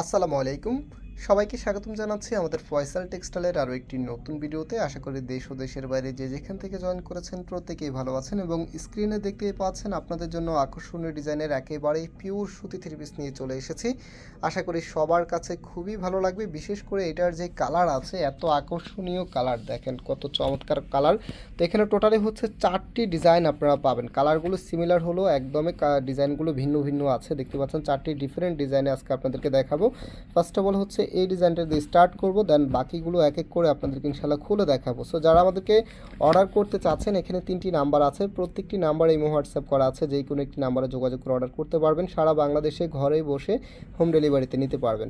আসসালামু আলাইকুম। সবাইকে স্বাগতম জানাচ্ছি আমাদের ফয়সাল টেক্সটাইলের আরও একটি নতুন ভিডিওতে। আশা করি দেশ ও দেশের বাইরে যে যেখান থেকে জয়েন করেছেন প্রত্যেকেই ভালো আছেন এবং স্ক্রিনে দেখতেই পাচ্ছেন আপনাদের জন্য আকর্ষণীয় ডিজাইনের একেবারে পিওর সুতি থ্রি পিস নিয়ে চলে এসেছি। আশা করি সবার কাছে খুবই ভালো লাগবে। বিশেষ করে এটার যে কালার আছে, এত আকর্ষণীয় কালার দেখেন, কত চমৎকার কালার তো এখানে টোটালি হচ্ছে চারটি ডিজাইন আপনারা পাবেন। কালারগুলো সিমিলার হলো একদমই ডিজাইনগুলো ভিন্ন ভিন্ন আছে। দেখতে পাচ্ছেন চারটি ডিফারেন্ট ডিজাইনে আজকে আপনাদেরকে দেখাবো। ফার্স্ট অফ অল হচ্ছে এই ডিজাইনটা দিয়ে স্টার্ট করব দেন বাকিগুলো এক এক করে আপনাদেরকে ইনশাল্লাহ খুলে দেখাবো। সো যারা আমাদেরকে অর্ডার করতে চাচ্ছেন, এখানে তিনটি নাম্বার আছে। প্রত্যেকটি নাম্বার এই হোয়াটসঅ্যাপ করা আছে, যে কোনো একটি নাম্বারে যোগাযোগ করে অর্ডার করতে পারবেন। সারা বাংলাদেশে ঘরে বসে হোম ডেলিভারিতে নিতে পারবেন।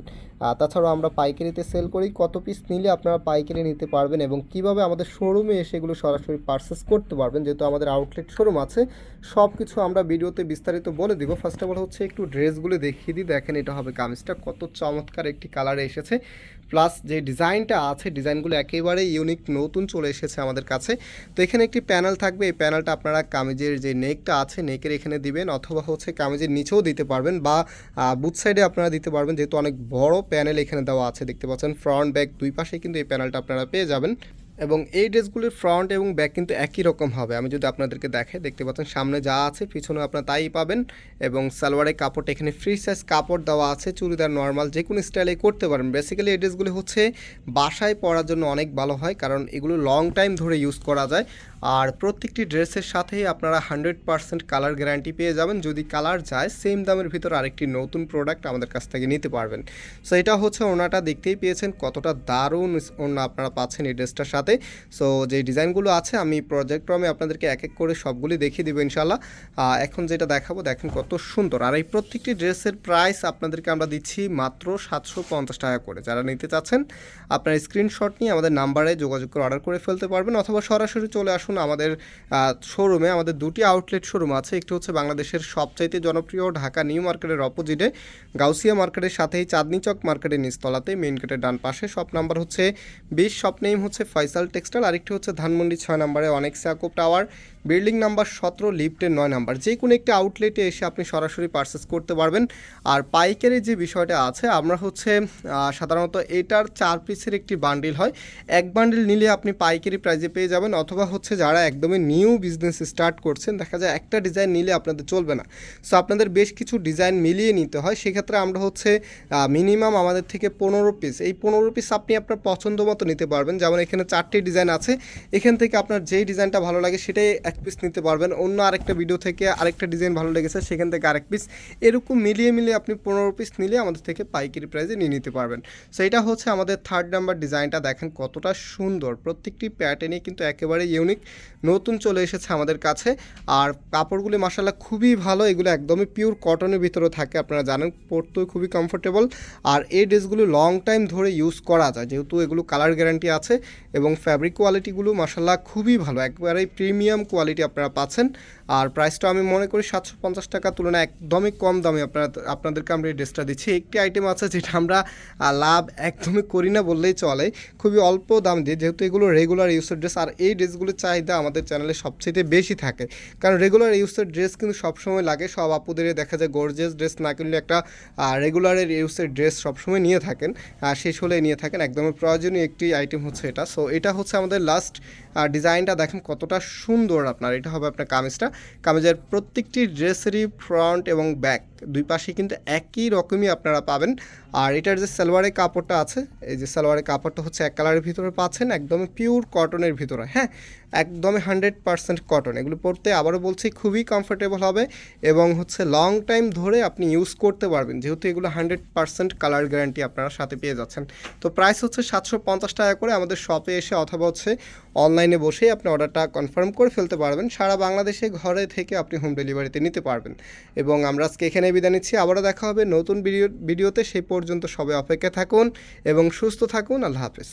তাছাড়াও আমরা পাইকারিতে সেল করি, কত পিস নিলে আপনারা পাইকারি নিতে পারবেন এবং কীভাবে আমাদের শোরুমে এসে এগুলো সরাসরি পারচেস করতে পারবেন, যেহেতু আমাদের আউটলেট শোরুম আছে সব কিছু আমরা ভিডিওতে বিস্তারিত বলে দিব। ফার্স্ট অফ অল হচ্ছে একটু ড্রেসগুলো দেখিয়ে দিই, দেখেন এটা হবে কামিজটা। কত চমৎকার একটি কালারে এসেছে। প্লাস যে ডিজাইনটা আছে ডিজাইনগুলো একেবারে ইউনিক নতুন চলে এসেছে আমাদের কাছে। তো এখানে একটি প্যানেল থাকবে। এই প্যানেলটা আপনারা কামিজের যে নেকটা আছে নেকের এখানে দিবেন অথবা হচ্ছে কামিজের নিচেও দিতে পারবেন বা বুথ সাইডে আপনারা দিতে পারবেন। যেহেতু অনেক বড় প্যানেল এখানে দেওয়া আছে, দেখতে পাচ্ছেন। ফ্রন্ট ব্যাক দুই পাশে কিন্তু এই প্যানেলটা আপনারা পেয়ে যাবেন। এবং এই ড্রেসগুলির ফ্রন্ট এবং ব্যাক কিন্তু একই রকম হবে। আমি যদি আপনাদেরকে দেখাই, দেখতে পাচ্ছেন সামনে যা আছে পিছনে আপনারা তাই পাবেন এবং সালোয়ারের কাপড়টা এখানে ফ্রি সাইজ কাপড় দেওয়া আছে, চুড়িদার নর্মাল যে কোনো স্টাইলে করতে পারেন। বেসিক্যালি এই ড্রেসগুলি হচ্ছে বাসায় পরার জন্য অনেক ভালো হয়, কারণ এগুলো লং টাইম ধরে ইউজ করা যায়। আর প্রত্যেকটি ড্রেসের সাথেই আপনারা হান্ড্রেড পার্সেন্ট কালার গ্যারান্টি পেয়ে যাবেন। যদি কালার যায় সেম দামের ভিতর আরেকটি নতুন প্রোডাক্ট আমাদের কাছ থেকে নিতে পারবেন। সো এটা হচ্ছে ওনাটা, দেখতেই পেয়েছেন কতটা দারুণ ওনা আপনারা পাচ্ছেন এই ড্রেসটার সাথে। সো যে ডিজাইনগুলো আছে, আমি প্রজেক্ট আমি আপনাদেরকে এক এক করে সবগুলি দেখিয়ে দেবো ইনশাল্লাহ এখন যেটা দেখাবো, দেখেন কত সুন্দর। আর এই প্রত্যেকটি ড্রেসের প্রাইস আপনাদেরকে আমরা দিচ্ছি মাত্র সাতশো পঞ্চাশ টাকা করে। যারা নিতে চাচ্ছেন, আপনার স্ক্রিনশট নিয়ে আমাদের নাম্বারে যোগাযোগ করে অর্ডার করে ফেলতে পারবেন, অথবা সরাসরি চলে আসুন আমাদের শোরুমে আমাদের দুটি আউটলেট শোরুম আছে, একটি হচ্ছে বাংলাদেশের সবচাইতে জনপ্রিয় ঢাকা নিউ মার্কেটের অপোজিটে গাউসিয়া মার্কেটের সাথেই চাঁদনি চক মার্কেটের নিচতলাতে মেইন গেটের ডান পাশে। শপ নাম্বার হচ্ছে বিশ শপ নেম হচ্ছে ফয়সাল টেক্সটাইল আরেকটি হচ্ছে ধানমন্ডি ছয় নম্বরে অনেক সাকুপ টাওয়ার। বিল্ডিং নাম্বার সতেরো, লিফটের নয় নাম্বার। যে কোনো একটি আউটলেটে এসে আপনি সরাসরি পারচেস করতে পারবেন। আর পাইকারি যে বিষয়টা আছে, আমরা হচ্ছে সাধারণত এটার চার পিসের একটি বান্ডিল হয়। এক বান্ডিল নিলে আপনি পাইকারি প্রাইজে পেয়ে যাবেন, অথবা হচ্ছে যারা একদমই নিউ বিজনেস স্টার্ট করছেন, দেখা যায় একটা ডিজাইন নিলে আপনাদের চলবে না। সো আপনাদের বেশ কিছু ডিজাইন মিলিয়ে নিতে হয়। সেক্ষেত্রে আমরা হচ্ছে মিনিমাম আমাদের থেকে পনেরো পিস এই পনেরো পিস আপনি আপনার পছন্দ মতো নিতে পারবেন। যেমন এখানে চারটি ডিজাইন আছে। এখান থেকে আপনার যেই ডিজাইনটা ভালো লাগে, সেটাই পিস নিতে পারবেন। অন্য আরেকটা ভিডিও থেকে আরেকটা ডিজাইন ভালো লেগেছে, সেখান থেকে আরেক পিস এরকম মিলিয়ে মিলিয়ে আপনি পনেরো পিস নিলে আমাদের থেকে পাইকারি প্রাইসে নিয়ে নিতে পারবেন। সো এটা হচ্ছে আমাদের থার্ড নাম্বার ডিজাইনটা দেখেন কতটা সুন্দর। প্রত্যেকটি প্যাটার্নই কিন্তু একেবারে ইউনিক নতুন চলে এসেছে আমাদের কাছে। আর কাপড়গুলি মাসাল্লাহ খুবই ভালো। এগুলো একদমই পিওর কটনের ভিতরে থাকে, আপনারা জানেন। পরতেও খুবই কমফোর্টেবল আর এই ড্রেসগুলো লং টাইম ধরে ইউজ করা যায়। যেহেতু এগুলো কালার গ্যারান্টি আছে এবং ফ্যাব্রিক কোয়ালিটিগুলো মাসাল্লাহ খুবই ভালো। একবারেই প্রিমিয়াম আপনারা পাচ্ছেন। আর প্রাইসটা আমি মনে করি সাতশো পঞ্চাশ টাকা তুলনায় একদমই কম দামে আপনারা, আপনাদেরকে আমরা এই ড্রেসটা দিচ্ছি। একটি আইটেম আছে যেটা আমরা লাভ একদমই করি না বললেই চলে। খুবই অল্প দাম দিয়ে, যেহেতু এগুলো রেগুলার ইউজের ড্রেস আর এই ড্রেসগুলোর চাহিদা আমাদের চ্যানেলে সবচেয়ে বেশি থাকে। কারণ রেগুলার ইউজের ড্রেস কিন্তু সবসময় লাগে, সব আপুদের দেখা যায় গর্জেস ড্রেস না কিনলে একটা রেগুলারের ইউজের ড্রেস সবসময় নিয়ে থাকেন আর শেষ হলে নিয়ে থাকেন। একদমই প্রয়োজনীয় একটি আইটেম হচ্ছে এটা। সো এটা হচ্ছে আমাদের লাস্ট ডিজাইনটা দেখেন কতটা সুন্দর আপনার, এটা হবে আপনার কামিজটা। কামিজের প্রত্যেকটি ড্রেসেরই ফ্রন্ট এবং ব্যাক দুই পাশে কিন্তু একই রকমই আপনারা পাবেন। আর এটার যে সালোয়ারের কাপড়টা আছে, এই যে সালোয়ারের কাপড়টা হচ্ছে এক কালারের ভিতরে পাচ্ছেন একদম পিওর কটনের ভিতরে হ্যাঁ? একদমই হান্ড্রেড পার্সেন্ট কটন এগুলো পরতে আবারও বলছি, খুবই কমফোর্টেবল হবে এবং হচ্ছে লং টাইম ধরে আপনি ইউজ করতে পারবেন। যেহেতু এগুলো হান্ড্রেড পার্সেন্ট কালার গ্যারান্টি আপনারা সাথে পেয়ে যাচ্ছেন। তো প্রাইস হচ্ছে সাতশো পঞ্চাশ টাকা করে আমাদের শপে এসে অথবা হচ্ছে অনলাইনে বসেই আপনি অর্ডারটা কনফার্ম করে ফেলতে পারবেন। সারা বাংলাদেশে ঘরে থেকে আপনি হোম ডেলিভারিতে নিতে পারবেন। এবং আমরা আজকে এখানে বিদায় নিচ্ছি। আবারও দেখা হবে নতুন ভিডিও ভিডিওতে সেই পর্যন্ত সবাই অপেক্ষা থাকুন এবং সুস্থ থাকুন। আল্লাহ হাফেজ।